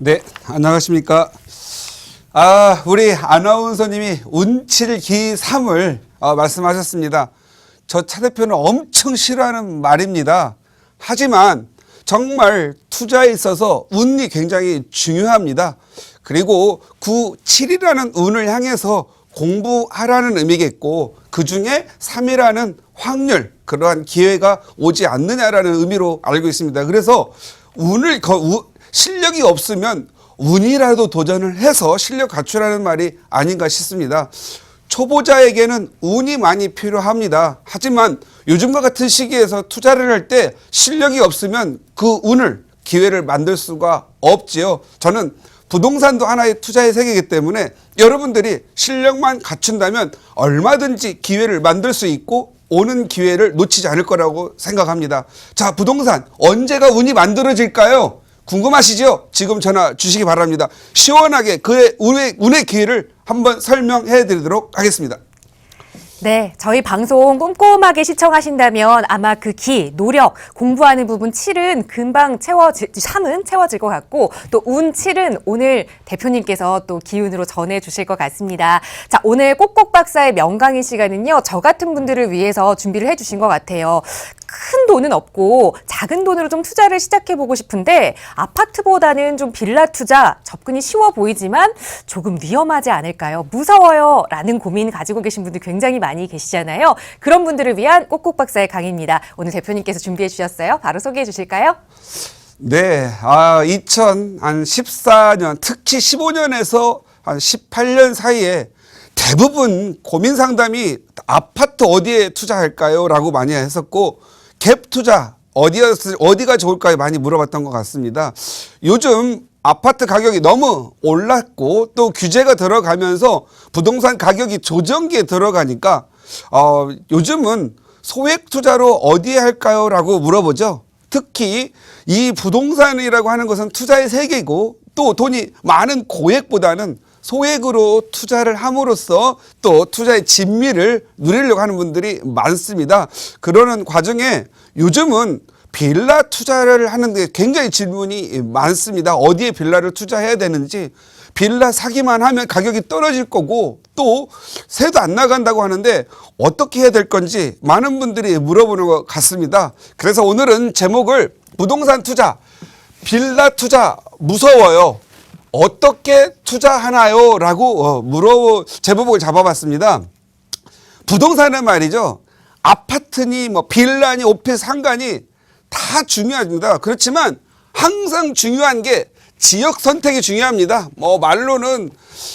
네, 안녕하십니까. 아, 우리 아나운서님이 운칠기 3을 어, 말씀하셨습니다. 저 차 대표는 엄청 싫어하는 말입니다. 하지만 정말 투자에 있어서 운이 굉장히 중요합니다. 그리고 9, 7이라는 운을 향해서 공부하라는 의미겠고 그 중에 3이라는 확률 그러한 기회가 오지 않느냐라는 의미로 알고 있습니다. 그래서 운을 거, 우, 실력이 없으면 운이라도 도전을 해서 실력 갖추라는 말이 아닌가 싶습니다. 초보자에게는 운이 많이 필요합니다. 하지만 요즘과 같은 시기에서 투자를 할 때 실력이 없으면 그 운을 기회를 만들 수가 없지요. 저는 부동산도 하나의 투자의 세계이기 때문에 여러분들이 실력만 갖춘다면 얼마든지 기회를 만들 수 있고 오는 기회를 놓치지 않을 거라고 생각합니다. 자, 부동산 언제가 운이 만들어질까요? 궁금하시죠? 지금 전화 주시기 바랍니다. 시원하게 그의 운의, 운의 기회를 한번 설명해 드리도록 하겠습니다. 네, 저희 방송 꼼꼼하게 시청하신다면 아마 그 기, 노력, 공부하는 부분 7은 금방 채워질, 3은 채워질 것 같고 또 운 7은 오늘 대표님께서 또 기운으로 전해 주실 것 같습니다. 자, 오늘 꼭꼭 박사의 명강의 시간은요, 저 같은 분들을 위해서 준비를 해 주신 것 같아요. 큰 돈은 없고 작은 돈으로 좀 투자를 시작해 보고 싶은데 아파트보다는 좀 빌라 투자 접근이 쉬워 보이지만 조금 위험하지 않을까요? 무서워요. 라는 고민 가지고 계신 분들 굉장히 많이 계시잖아요. 그런 분들을 위한 꼭꼭 박사의 강의입니다. 오늘 대표님께서 준비해 주셨어요. 바로 소개해 주실까요? 네, 아, 2014년, 특히 15년에서 한 18년 사이에 대부분 고민 상담이 아파트 어디에 투자할까요? 라고 많이 했었고, 갭 투자, 어디가, 어디가 좋을까요? 많이 물어봤던 것 같습니다. 요즘 아파트 가격이 너무 올랐고, 또 규제가 들어가면서 부동산 가격이 조정기에 들어가니까, 어, 요즘은 소액 투자로 어디에 할까요? 라고 물어보죠. 특히 이 부동산이라고 하는 것은 투자의 세계고 또 돈이 많은 고액보다는 소액으로 투자를 함으로써 또 투자의 진미를 누리려고 하는 분들이 많습니다. 그러는 과정에 요즘은 빌라 투자를 하는 데 굉장히 질문이 많습니다. 어디에 빌라를 투자해야 되는지 빌라 사기만 하면 가격이 떨어질 거고 또 새도 안 나간다고 하는데 어떻게 해야 될 건지 많은 분들이 물어보는 것 같습니다. 그래서 오늘은 제목을 부동산 투자, 빌라 투자 무서워요. 어떻게 투자하나요? 라고 어, 물어 제목을 잡아봤습니다. 부동산은 말이죠. 아파트니 뭐 빌라니 오피스 상가니 다 중요합니다. 그렇지만 항상 중요한 게 지역 선택이 중요합니다. 뭐 말로는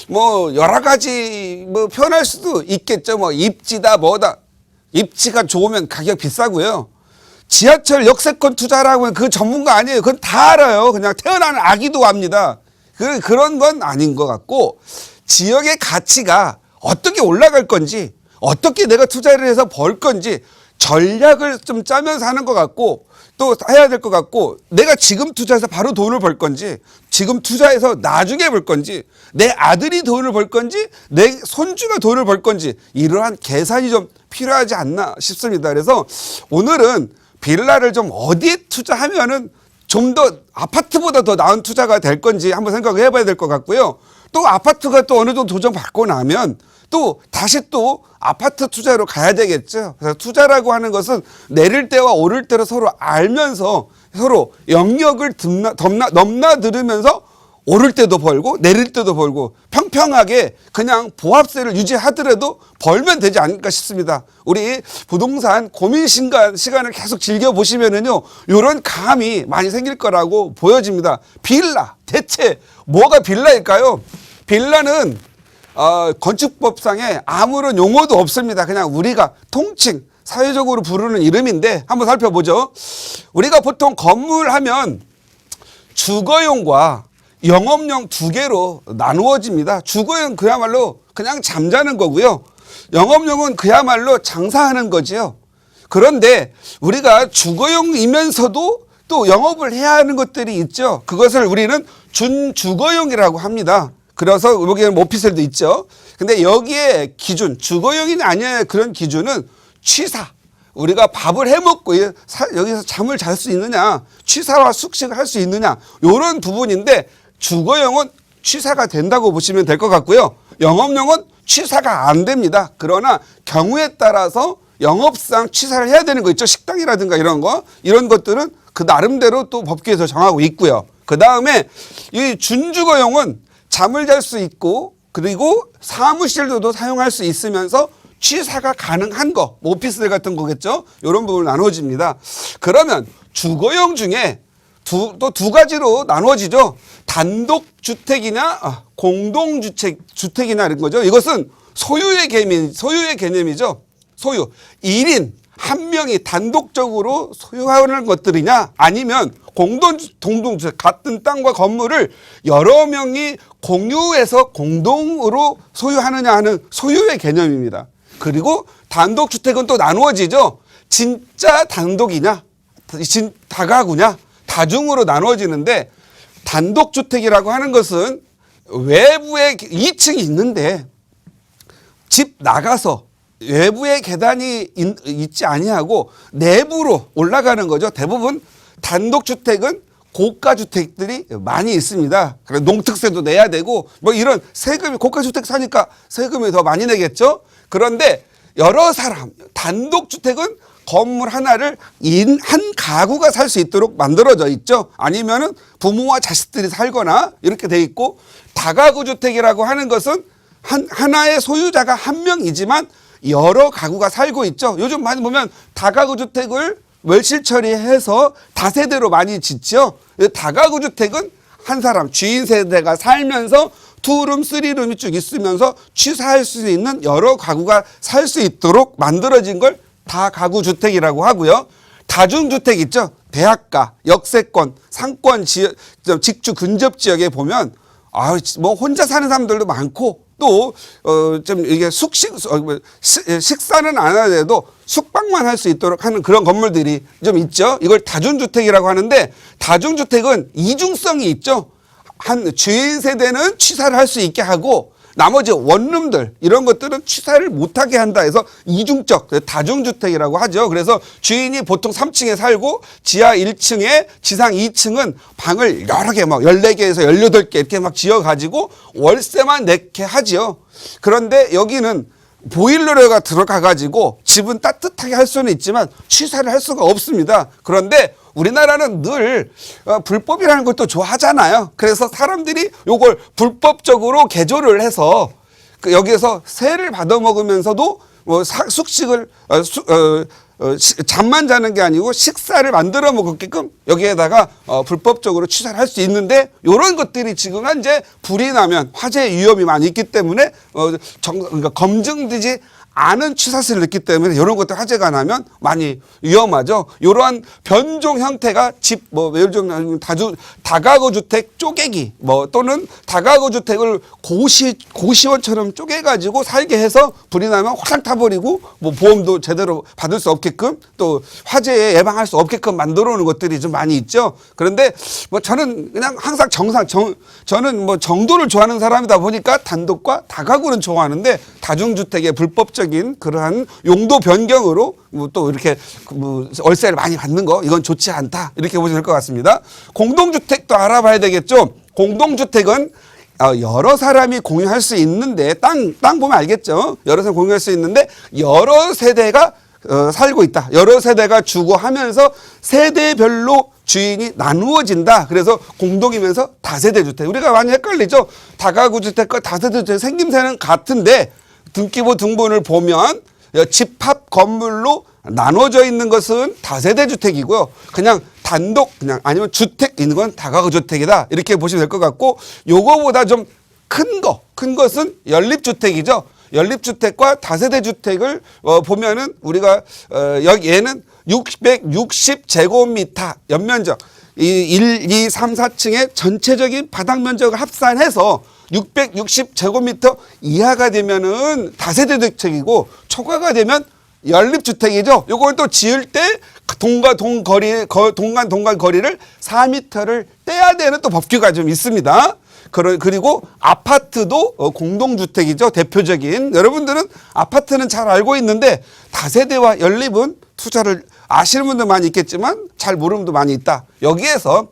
뭐 여러 가지 뭐 표현할 수도 있겠죠. 뭐 입지다 뭐다. 입지가 좋으면 가격 비싸고요. 지하철 역세권 투자라고 하면 그 전문가 아니에요. 그건 다 알아요. 그냥 태어나는 아기도 압니다. 그, 그런 건 아닌 것 같고 지역의 가치가 어떻게 올라갈 건지 어떻게 내가 투자를 해서 벌 건지 전략을 좀 짜면서 하는 것 같고 또 해야 될 것 같고 내가 지금 투자해서 바로 돈을 벌 건지 지금 투자해서 나중에 벌 건지 내 아들이 돈을 벌 건지 내 손주가 돈을 벌 건지 이러한 계산이 좀 필요하지 않나 싶습니다. 그래서 오늘은 빌라를 좀 어디에 투자하면은 좀 더 아파트보다 더 나은 투자가 될 건지 한번 생각을 해봐야 될 것 같고요. 또 아파트가 또 어느 정도 도전받고 나면 또 다시 또 아파트 투자로 가야 되겠죠. 그래서 투자라고 하는 것은 내릴 때와 오를 때를 서로 알면서 서로 영역을 덤나, 덤나, 넘나들으면서 오를 때도 벌고 내릴 때도 벌고 평평하게 그냥 보합세를 유지하더라도 벌면 되지 않을까 싶습니다. 우리 부동산 고민 시간, 시간을 계속 즐겨 보시면은요, 요런 감이 많이 생길 거라고 보여집니다. 빌라. 대체 뭐가 빌라일까요? 빌라는 어, 건축법상에 아무런 용어도 없습니다. 그냥 우리가 통칭 사회적으로 부르는 이름인데 한번 살펴보죠. 우리가 보통 건물 하면 주거용과 영업용 두 개로 나누어집니다. 주거용 그야말로 그냥 잠자는 거고요. 영업용은 그야말로 장사하는 거지요. 그런데 우리가 주거용이면서도 또 영업을 해야 하는 것들이 있죠. 그것을 우리는 준주거용이라고 합니다. 그래서 여기에는 오피스텔도 있죠. 근데 여기에 기준, 주거용이 아니야 그런 기준은 취사. 우리가 밥을 해 먹고 여기서 잠을 잘 수 있느냐, 취사와 숙식을 할 수 있느냐, 요런 부분인데 주거용은 취사가 된다고 보시면 될 것 같고요. 영업용은 취사가 안 됩니다. 그러나 경우에 따라서 영업상 취사를 해야 되는 거 있죠. 식당이라든가 이런 거. 이런 것들은 그 나름대로 또 법규에서 정하고 있고요. 그 다음에 이 준주거용은 잠을 잘 수 있고 그리고 사무실로도 사용할 수 있으면서 취사가 가능한 거, 뭐 오피스텔 같은 거겠죠? 이런 부분을 나눠집니다. 그러면 주거용 중에 두, 또두 가지로 나누어지죠. 단독 주택이나 아, 공동 주택 주택이나 이런 거죠. 이것은 소유의 개념, 소유의 개념이죠. 소유. 1인 한 명이 단독적으로 소유하는 것들이냐 아니면 공동 동동 주택 같은 땅과 건물을 여러 명이 공유해서 공동으로 소유하느냐 하는 소유의 개념입니다. 그리고 단독 주택은 또 나누어지죠. 진짜 단독이냐 진 다가구냐 다중으로 나누어지는데 단독 주택이라고 하는 것은 외부에 2층이 있는데 집 나가서 외부에 계단이 있- 있지 아니하고 내부로 올라가는 거죠. 대부분 단독주택은 고가 주택들이 많이 있습니다. 그래서 농특세도 내야 되고 뭐 이런 세금이 고가 주택 사니까 세금이 더 많이 내겠죠. 그런데 여러 사람 단독 주택은 건물 하나를 인 한 가구가 살 수 있도록 만들어져 있죠. 아니면은 부모와 자식들이 살거나 이렇게 돼 있고 다가구 주택이라고 하는 것은 한 하나의 소유자가 한 명이지만 여러 가구가 살고 있죠. 요즘 많이 보면 다가구 주택을 멸실 처리해서 다세대로 많이 짓죠. 다가구 주택은 한 사람 주인 세대가 살면서 투룸, 쓰리룸이 쭉 있으면서 취사할 수 있는 여러 가구가 살 수 있도록 만들어진 걸 다가구 주택이라고 하고요. 다중주택 있죠. 대학가, 역세권, 상권 지역, 직주 근접 지역에 보면 아, 뭐 혼자 사는 사람들도 많고 또 어 좀 이게 숙식 어, 뭐, 시- 식사는 안 하더라도 숙박만 할 수 있도록 하는 그런 건물들이 좀 있죠. 이걸 다중주택이라고 하는데 다중주택은 이중성이 있죠. 한 주인 세대는 취사를 할 수 있게 하고 나머지 원룸들 이런 것들은 취사를 못하게 한다 해서 이중적 다중주택이라고 하죠. 그래서 주인이 보통 3층에 살고 지하 1층에 지상 2층은 방을 여러 개 막 14개에서 18개 이렇게 막 지어가지고 월세만 내게 하지요. 그런데 여기는 보일러가 들어가 가지고 집은 따뜻하게 할 수는 있지만 취사를 할 수가 없습니다. 그런데 우리나라는 늘 어, 불법이라는 걸또 좋아하잖아요. 그래서 사람들이 요걸 불법적으로 개조를 해서 그 여기에서 세를 받아 먹으면서도 뭐 사- 숙식을 어, 수- 어, 어, 시- 잠만 자는 게 아니고 식사를 만들어 먹게끔 여기에다가 어, 불법적으로 취사를 할 수 있는데 이런 것들이 지금 현재 불이 나면 화재 위험이 많이 있기 때문에 어, 정, 그러니까 검증되지 않은 취사실을 넣기 때문에 이런 것들 화재가 나면 많이 위험하죠. 이러한 변종 형태가 집 뭐 예를 들면 다주 다가구 주택 쪼개기 뭐 또는 다가구 주택을 고시 고시원처럼 쪼개 가지고 살게 해서 불이 나면 확 타버리고 뭐 보험도 제대로 받을 수 없게끔 또 화재에 예방할 수 없게끔 만들어 놓은 것들이 좀 많이 있죠. 그런데 뭐 저는 그냥 항상 정상 정 저는 뭐 정도를 좋아하는 사람이다 보니까 단독과 다가구는 좋아하는데 다중주택의 불법적 인 그러한 용도 변경으로 뭐 또 이렇게 뭐 월세를 많이 받는 거 이건 좋지 않다 이렇게 보시면 될 것 같습니다. 공동주택도 알아봐야 되겠죠. 공동주택은 어, 여러 사람이 공유할 수 있는데 땅, 땅 보면 알겠죠. 여러 사람 공유할 수 있는데 여러 세대가 어, 살고 있다. 여러 세대가 주고 하면서 세대별로 주인이 나누어진다. 그래서 공동이면서 다세대 주택. 우리가 많이 헷갈리죠. 다가구 주택과 다세대 주택 생김새는 같은데 등기부 등본을 보면 집합 건물로 나눠져 있는 것은 다세대 주택이고요. 그냥 단독 그냥 아니면 주택 있는 건 다가구 주택이다. 이렇게 보시면 될 것 같고 요거보다 좀 큰 거, 큰 것은 연립 주택이죠. 연립 주택과 다세대 주택을 어, 보면은 우리가 어, 여기 얘는 660 제곱미터 연면적 이 1, 2, 3, 4층의 전체적인 바닥 면적을 합산해서 660제곱미터 이하가 되면은 다세대 주택이고 초과가 되면 연립주택이죠. 요건 또 지을 때 동과 동 거리, 거- 동간 동간 거리를 4m를 떼야 되는 또 법규가 좀 있습니다. 그리고 아파트도 어, 공동주택이죠. 대표적인. 여러분들은 아파트는 잘 알고 있는데 다세대와 연립은 투자를 아시는 분도 많이 있겠지만 잘 모르는 분도 많이 있다. 여기에서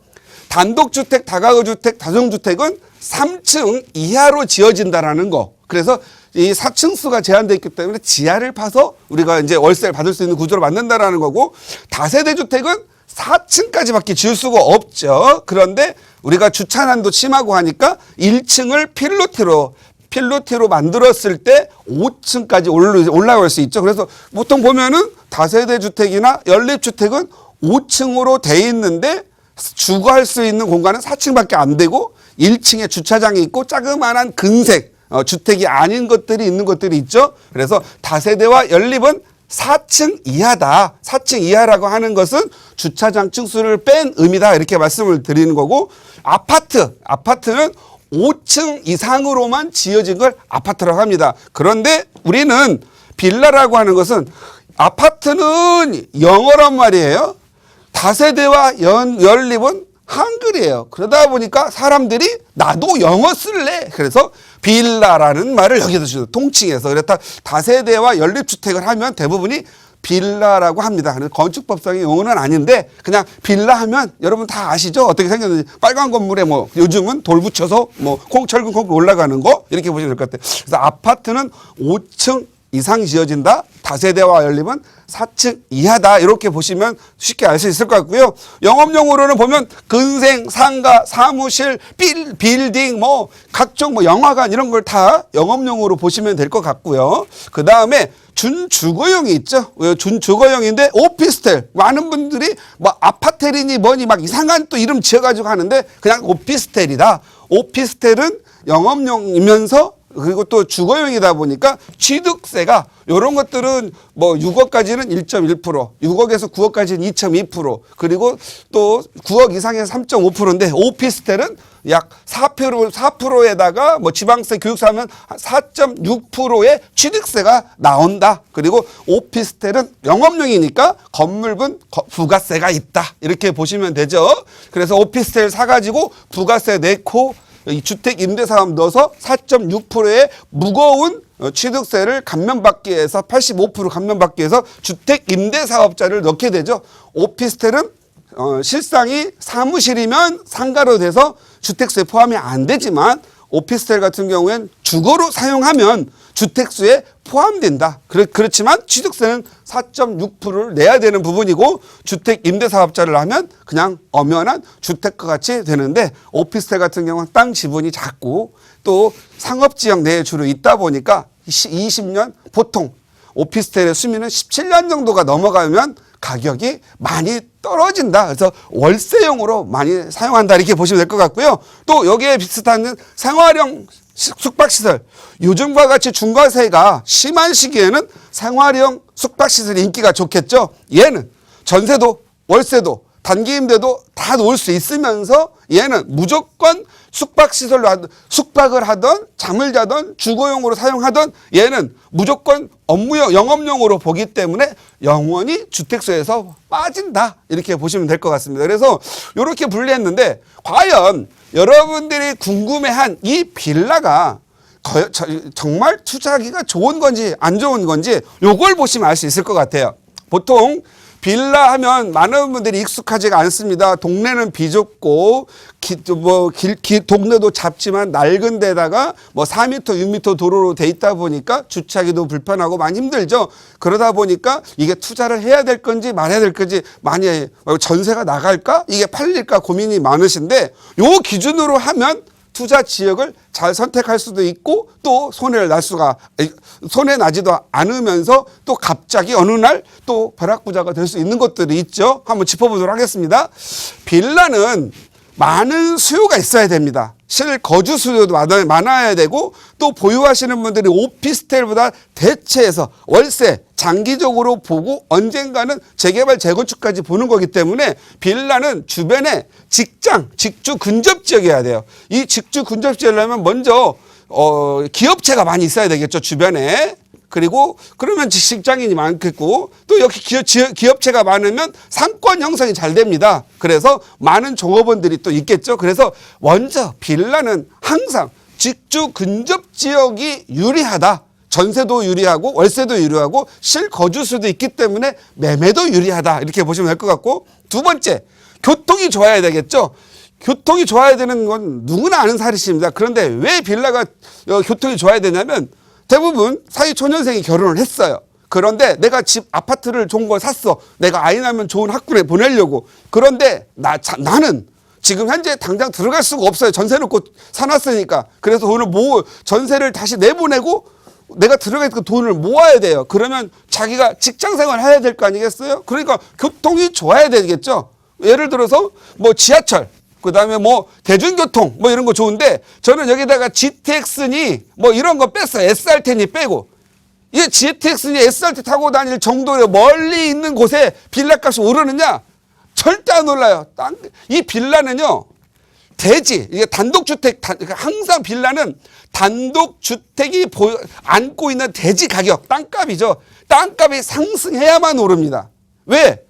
단독주택, 다가구 주택, 다중주택은 3층 이하로 지어진다라는 거. 그래서 이 4층 수가 제한되어 있기 때문에 지하를 파서 우리가 이제 월세를 받을 수 있는 구조를 만든다라는 거고 다세대 주택은 4층까지밖에 지을 수가 없죠. 그런데 우리가 주차난도 심하고 하니까 1층을 필로티로 필로티로 만들었을 때 5층까지 올라올 수 있죠. 그래서 보통 보면은 다세대 주택이나 연립 주택은 5층으로 돼 있는데 주거할 수 있는 공간은 4층밖에 안 되고 1층에 주차장이 있고 자그마한 근색 어, 주택이 아닌 것들이 있는 것들이 있죠. 그래서 다세대와 연립은 4층 이하다. 4층 이하라고 하는 것은 주차장 층수를 뺀 의미다. 이렇게 말씀을 드리는 거고 아파트, 아파트는 5층 이상으로만 지어진 걸 아파트라고 합니다. 그런데 우리는 빌라라고 하는 것은 아파트는 영어란 말이에요. 다세대와 연, 연립은 한글이에요. 그러다 보니까 사람들이 나도 영어 쓸래. 그래서 빌라라는 말을 여기서 주죠. 통칭해서. 그렇다 다세대와 연립주택을 하면 대부분이 빌라라고 합니다. 그래서 건축법상의 용어는 아닌데 그냥 빌라 하면 여러분 다 아시죠? 어떻게 생겼는지 빨간 건물에 뭐 요즘은 돌 붙여서 뭐 콩철근 콩 올라가는 거 이렇게 보시면 될 것 같아요. 그래서 아파트는 5층 이상 지어진다. 다세대와 연립은 4층 이하다. 이렇게 보시면 쉽게 알 수 있을 것 같고요. 영업용으로는 보면 근생, 상가, 사무실, 빌, 빌딩, 뭐 각종 뭐 영화관 이런 걸 다 영업용으로 보시면 될 것 같고요. 그 다음에 준주거용이 있죠. 왜 준주거용인데 오피스텔. 많은 분들이 뭐 아파텔이니 뭐니 막 이상한 또 이름 지어가지고 하는데 그냥 오피스텔이다. 오피스텔은 영업용이면서 그리고 또 주거용이다 보니까 취득세가 이런 것들은 뭐 6억까지는 1.1%, 6억에서 9억까지는 2.2%, 그리고 또 9억 이상에서 3.5%인데 오피스텔은 약 4% 4%에다가 뭐 지방세 교육세 하면 4.6%의 취득세가 나온다. 그리고 오피스텔은 영업용이니까 건물분 거- 부가세가 있다. 이렇게 보시면 되죠. 그래서 오피스텔 사가지고 부가세 내고 이 주택 임대사업 넣어서 4.6%의 무거운 어, 취득세를 감면받기 위해서 85% 감면받기 위해서 주택 임대사업자를 넣게 되죠. 오피스텔은 어, 실상이 사무실이면 상가로 돼서 주택세 포함이 안 되지만 오피스텔 같은 경우엔 주거로 사용하면 주택수에 포함된다. 그렇, 그렇지만 취득세는 4.6%를 내야 되는 부분이고 주택 임대사업자를 하면 그냥 엄연한 주택과 같이 되는데 오피스텔 같은 경우는 땅 지분이 작고 또 상업지역 내에 주로 있다 보니까 20년 보통 오피스텔의 수명은 17년 정도가 넘어가면 가격이 많이 떨어진다. 그래서 월세용으로 많이 사용한다. 이렇게 보시면 될 것 같고요. 또 여기에 비슷한 생활형 시- 숙박시설. 요즘과 같이 중과세가 심한 시기에는 생활형 숙박시설이 인기가 좋겠죠. 얘는 전세도 월세도 단기임대도 다 놓을 수 있으면서 얘는 무조건 숙박시설로 하든 숙박을 하던 잠을 자던 주거용으로 사용하던 얘는 무조건 업무용 영업용으로 보기 때문에 영원히 주택수에서 빠진다 이렇게 보시면 될 것 같습니다. 그래서 이렇게 분리했는데 과연 여러분들이 궁금해한 이 빌라가 정말 투자하기가 좋은 건지 안 좋은 건지 요걸 보시면 알 수 있을 것 같아요. 보통 빌라 하면 많은 분들이 익숙하지가 않습니다. 동네는 비좁고 기, 뭐 길, 길, 동네도 잡지만 낡은 데다가 뭐 4m, 6m 도로로 돼 있다 보니까 주차하기도 불편하고 많이 힘들죠. 그러다 보니까 이게 투자를 해야 될 건지 말아야 될 건지 많이 전세가 나갈까? 이게 팔릴까 고민이 많으신데 요 기준으로 하면 투자 지역을 잘 선택할 수도 있고 또 손해를 날 수가 손해 나지도 않으면서 또 갑자기 어느 날 또 벼락부자가 될 수 있는 것들이 있죠. 한번 짚어보도록 하겠습니다. 빌라는 많은 수요가 있어야 됩니다. 실 거주 수요도 많아- 많아야 되고 또 보유하시는 분들이 오피스텔보다 대체해서 월세 장기적으로 보고 언젠가는 재개발 재건축까지 보는 거기 때문에 빌라는 주변에 직장 직주 근접 지역이어야 돼요. 이 직주 근접 지역이려면 먼저 어 기업체가 많이 있어야 되겠죠 주변에 그리고 그러면 직장인이 많겠고 또 여기 기업, 기업체가 많으면 상권 형성이 잘 됩니다. 그래서 많은 종업원들이 또 있겠죠. 그래서 먼저 빌라는 항상 직주 근접 지역이 유리하다. 전세도 유리하고 월세도 유리하고 실거주 수도 있기 때문에 매매도 유리하다. 이렇게 보시면 될 것 같고 두 번째 교통이 좋아야 되겠죠. 교통이 좋아야 되는 건 누구나 아는 사실입니다. 그런데 왜 빌라가 어, 교통이 좋아야 되냐면 대부분 사회 초년생이 결혼을 했어요. 그런데 내가 집 아파트를 좋은 걸 샀어. 내가 아이 낳으면 좋은 학군에 보내려고. 그런데 나 자- 나는 지금 현재 당장 들어갈 수가 없어요. 전세 놓고 사놨으니까. 그래서 돈을 모 전세를 다시 내보내고 내가 들어갈 그 돈을 모아야 돼요. 그러면 자기가 직장 생활 해야 될 거 아니겠어요? 그러니까 교통이 좋아야 되겠죠. 예를 들어서 뭐 지하철, 그 다음에 뭐 대중교통 뭐 이런 거 좋은데 저는 여기다가 GTX니 뭐 이런 거 뺐어요. SRT니 빼고. 이게 GTX니 SRT 타고 다닐 정도의 멀리 있는 곳에 빌라 값이 오르느냐? 절대 안 올라요. 땅, 이 빌라는요, 대지, 이게 단독주택, 단- 그러니까 항상 빌라는 단독주택이 보, 안고 있는 대지 가격, 땅값이죠. 땅값이 상승해야만 오릅니다. 왜?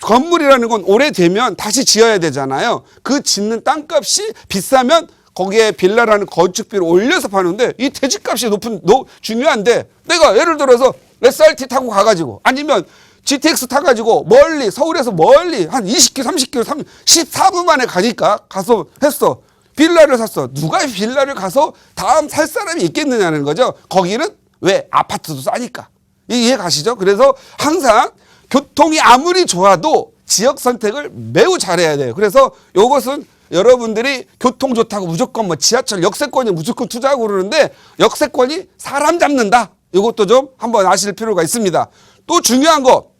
건물이라는 건 오래되면 다시 지어야 되잖아요. 그 짓는 땅값이 비싸면 거기에 빌라라는 건축비를 올려서 파는데 이 대지값이 높은, 노, 중요한데 내가 예를 들어서 SRT 타고 가가지고 아니면 GTX 타가지고 멀리 서울에서 멀리 한 20km, 30km, 3, 14분 만에 가니까 가서 했어. 빌라를 샀어. 누가 빌라를 가서 다음 살 사람이 있겠느냐는 거죠. 거기는 왜 아파트도 싸니까. 이- 이해 가시죠? 그래서 항상 교통이 아무리 좋아도 지역 선택을 매우 잘해야 돼요. 그래서 이것은 여러분들이 교통 좋다고 무조건 뭐 지하철 역세권이 무조건 투자하고 그러는데 역세권이 사람 잡는다. 이것도 좀 한번 아실 필요가 있습니다. 또 중요한 거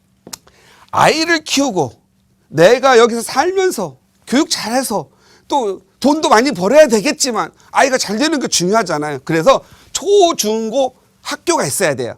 아이를 키우고 내가 여기서 살면서 교육 잘해서 또 돈도 많이 벌어야 되겠지만 아이가 잘 되는 게 중요하잖아요. 그래서 초, 중, 고 학교가 있어야 돼요.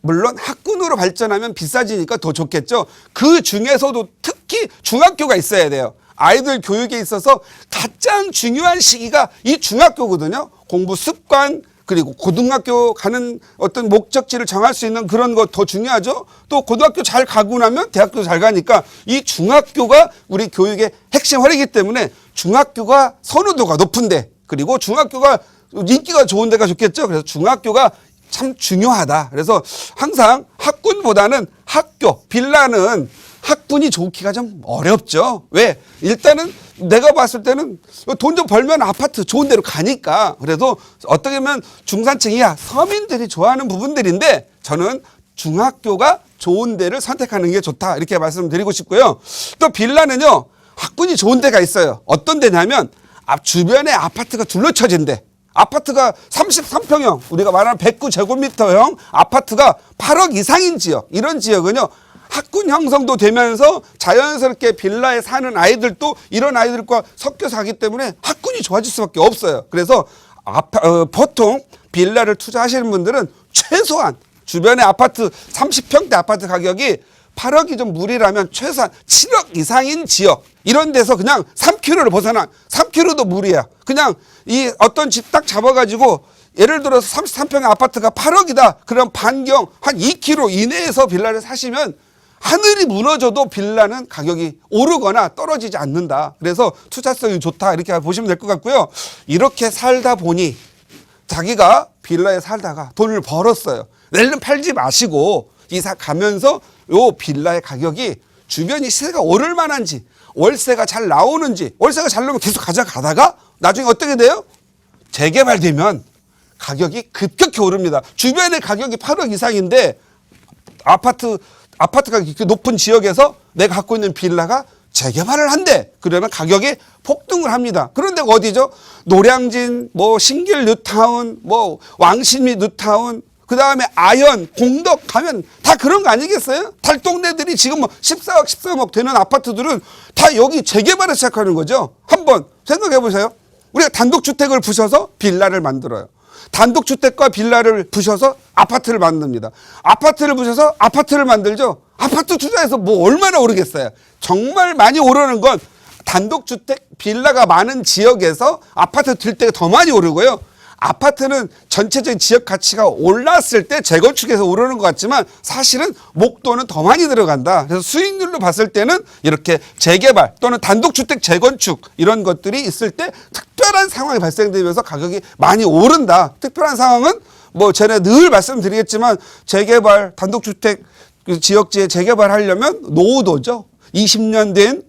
물론 학군으로 발전하면 비싸지니까 더 좋겠죠. 그 중에서도 특히 중학교가 있어야 돼요. 아이들 교육에 있어서 가장 중요한 시기가 이 중학교거든요. 공부 습관, 그리고 고등학교 가는 어떤 목적지를 정할 수 있는 그런 거 더 중요하죠. 또 고등학교 잘 가고 나면 대학교 잘 가니까 이 중학교가 우리 교육의 핵심 활이기 때문에 중학교가 선호도가 높은데 그리고 중학교가 인기가 좋은 데가 좋겠죠. 그래서 중학교가 참 중요하다. 그래서 항상 학군보다는 학교, 빌라는 학군이 좋기가 좀 어렵죠. 왜? 일단은 내가 봤을 때는 돈 좀 벌면 아파트 좋은 데로 가니까. 그래도 어떻게 보면 중산층 이하 서민들이 좋아하는 부분들인데 저는 중학교가 좋은 데를 선택하는 게 좋다. 이렇게 말씀드리고 싶고요. 또 빌라는요. 학군이 좋은 데가 있어요. 어떤 데냐면 앞 주변에 아파트가 둘러쳐진 데. 아파트가 33평형, 우리가 말하는 109제곱미터형 아파트가 8억 이상인 지역, 이런 지역은요, 학군 형성도 되면서 자연스럽게 빌라에 사는 아이들도 이런 아이들과 섞여 사기 때문에 학군이 좋아질 수밖에 없어요. 그래서 아파, 어, 보통 빌라를 투자하시는 분들은 최소한 주변에 아파트 30평대 아파트 가격이 8억이 좀 무리라면 최소한 7억 이상인 지역 이런 데서 그냥 3km를 벗어나 3km도 무리야. 그냥 이 어떤 집 딱 잡아가지고 예를 들어서 33평의 아파트가 8억이다. 그럼 반경 한 2km 이내에서 빌라를 사시면 하늘이 무너져도 빌라는 가격이 오르거나 떨어지지 않는다. 그래서 투자성이 좋다. 이렇게 보시면 될 것 같고요. 이렇게 살다 보니 자기가 빌라에 살다가 돈을 벌었어요. 내일은 팔지 마시고 이사 가면서 요 빌라의 가격이 주변이 시세가 오를 만한지 월세가 잘 나오는지 월세가 잘 나오면 계속 가져가다가 나중에 어떻게 돼요? 재개발되면 가격이 급격히 오릅니다. 주변의 가격이 8억 이상인데 아파트 아파트가 이렇게 높은 지역에서 내가 갖고 있는 빌라가 재개발을 한대. 그러면 가격이 폭등을 합니다. 그런 데가 어디죠? 노량진, 뭐 신길 뉴타운, 뭐 왕십리 뉴타운, 그 다음에 아현, 공덕 가면 다 그런 거 아니겠어요? 달동네들이 지금 뭐 14억, 13억 되는 아파트들은 다 여기 재개발을 시작하는 거죠. 한번 생각해 보세요. 우리가 단독주택을 부셔서 빌라를 만들어요. 단독주택과 빌라를 부셔서 아파트를 만듭니다. 아파트를 부셔서 아파트를 만들죠. 아파트 투자해서 뭐 얼마나 오르겠어요. 정말 많이 오르는 건 단독주택 빌라가 많은 지역에서 아파트 들 때가 더 많이 오르고요. 아파트는 전체적인 지역 가치가 올랐을 때 재건축에서 오르는 것 같지만 사실은 목돈은 더 많이 들어간다. 그래서 수익률로 봤을 때는 이렇게 재개발 또는 단독주택 재건축 이런 것들이 있을 때 특별한 상황이 발생되면서 가격이 많이 오른다. 특별한 상황은 뭐 전에 늘 말씀드리겠지만 재개발 단독주택 그 지역지에 재개발하려면 노후도죠. 20년 된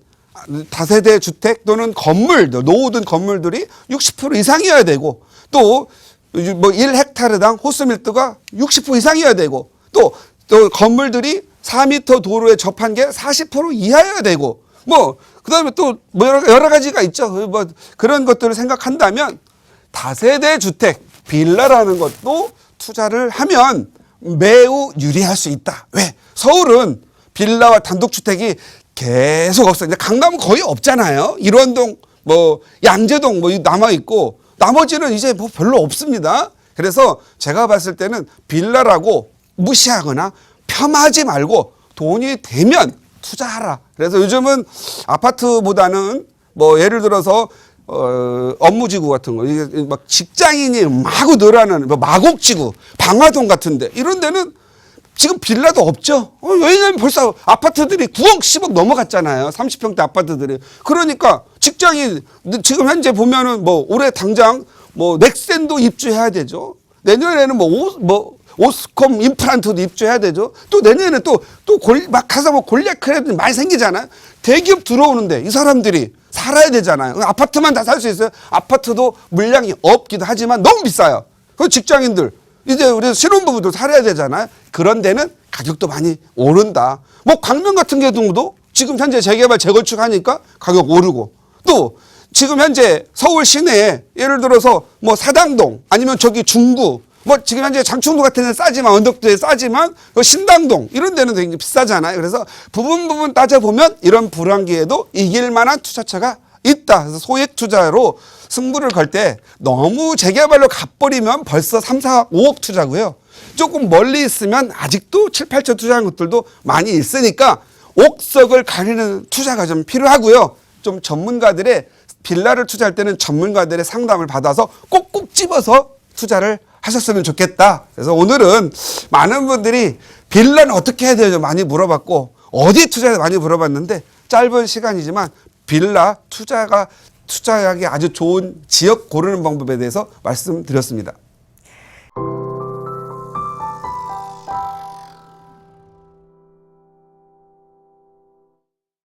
다세대 주택 또는 건물, 노후든 건물들이 60% 이상이어야 되고 또 뭐 1헥타르당 호수 밀도가 60% 이상이어야 되고 또, 또 건물들이 4m 도로에 접한 게 40% 이하여야 되고 뭐 그다음에 또 뭐 여러, 여러 가지가 있죠. 그뭐 그런 것들을 생각한다면 다세대 주택 빌라라는 것도 투자를 하면 매우 유리할 수 있다. 왜? 서울은 빌라와 단독주택이 계속 없어요. 강남은 거의 없잖아요. 일원동, 뭐 양재동 뭐 남아 있고 나머지는 이제 뭐 별로 없습니다. 그래서 제가 봤을 때는 빌라라고 무시하거나 폄하지 말고 돈이 되면 투자하라. 그래서 요즘은 아파트보다는 뭐 예를 들어서 어, 업무지구 같은 거, 이게 막 직장인이 마구 늘어나는 뭐 마곡지구, 방화동 같은데 이런 데는 지금 빌라도 없죠. 어, 왜냐면 벌써 아파트들이 9억, 10억 넘어갔잖아요. 30평대 아파트들이. 그러니까 직장인 지금 현재 보면은 뭐 올해 당장 뭐 넥센도 입주해야 되죠. 내년에는 뭐, 오, 뭐 오스콤 임플란트도 입주해야 되죠. 또 내년에 또또골막 가서 뭐 골략 크레딧 많이 생기잖아요. 대기업 들어오는데 이 사람들이 살아야 되잖아요. 아파트만 다 살 수 있어요. 아파트도 물량이 없기도 하지만 너무 비싸요. 그 직장인들 이제 우리 신혼부부도 살아야 되잖아요. 그런 데는 가격도 많이 오른다. 뭐 광명 같은 경우도 지금 현재 재개발 재건축 하니까 가격 오르고 또 지금 현재 서울 시내에 예를 들어서 뭐 사당동 아니면 저기 중구 뭐 지금 현재 장충도 같은 데는 싸지만 언덕도에 싸지만 그 신당동 이런 데는 되게 비싸잖아요. 그래서 부분 부분 따져보면 이런 불황기에도 이길 만한 투자처가 있다. 그래서 소액 투자로 승부를 걸 때 너무 재개발로 갚버리면 벌써 3, 4, 5억 투자고요. 조금 멀리 있으면 아직도 7, 8천 투자한 것들도 많이 있으니까 옥석을 가리는 투자가 좀 필요하고요. 좀 전문가들의 빌라를 투자할 때는 전문가들의 상담을 받아서 꼭꼭 집어서 투자를 하셨으면 좋겠다. 그래서 오늘은 많은 분들이 빌라는 어떻게 해야 되죠? 많이 물어봤고 어디 투자해 많이 물어봤는데 짧은 시간이지만 빌라 투자가 투자하기 아주 좋은 지역 고르는 방법에 대해서 말씀드렸습니다.